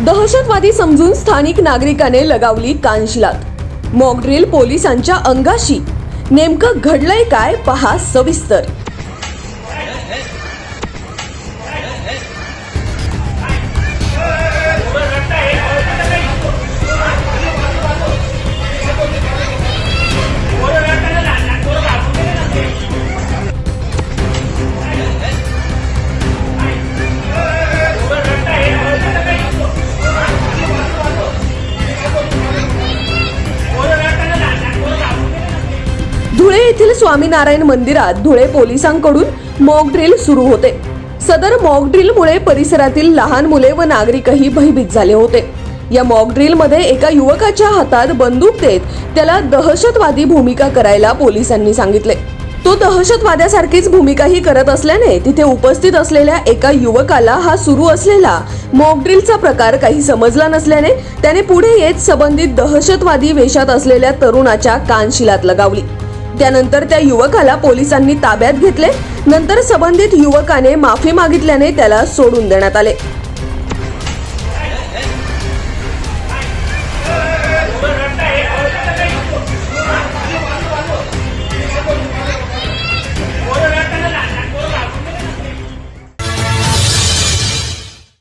दहशतवादी समजून स्थानिक नागरिकाने लगावली कानशिलात मॉकड्रिल पोलिसांच्या अंगाशी. नेमकं घडलंय काय? पहा सविस्तर. येथील स्वामीनारायण मंदिरात धुळे पोलिसांकडून मॉकड्रिल सुरू होते. सदर मॉकड्रिलमुळे परिसरातील लहान मुले व नागरिकही भयभीत झाले होते. या मॉकड्रिलमध्ये एका युवकाच्या हातात बंदूक देत त्याला दहशतवादी भूमिका करायला पोलिसांनी सांगितले. तो दहशतवाद्यासारखीच भूमिकाही करत असल्याने तिथे उपस्थित असलेल्या एका युवकाला हा सुरू असलेला मॉकड्रिलचा प्रकार काही समजला नसल्याने त्याने पुढे येत संबंधित दहशतवादी वेशात असलेल्या तरुणाच्या कानशिलात लगावली. त्यानंतर त्या युवकाला पोलिसांनी ताब्यात घेतले. नंतर संबंधित युवकाने माफी मागितल्याने त्याला सोडून देण्यात आले.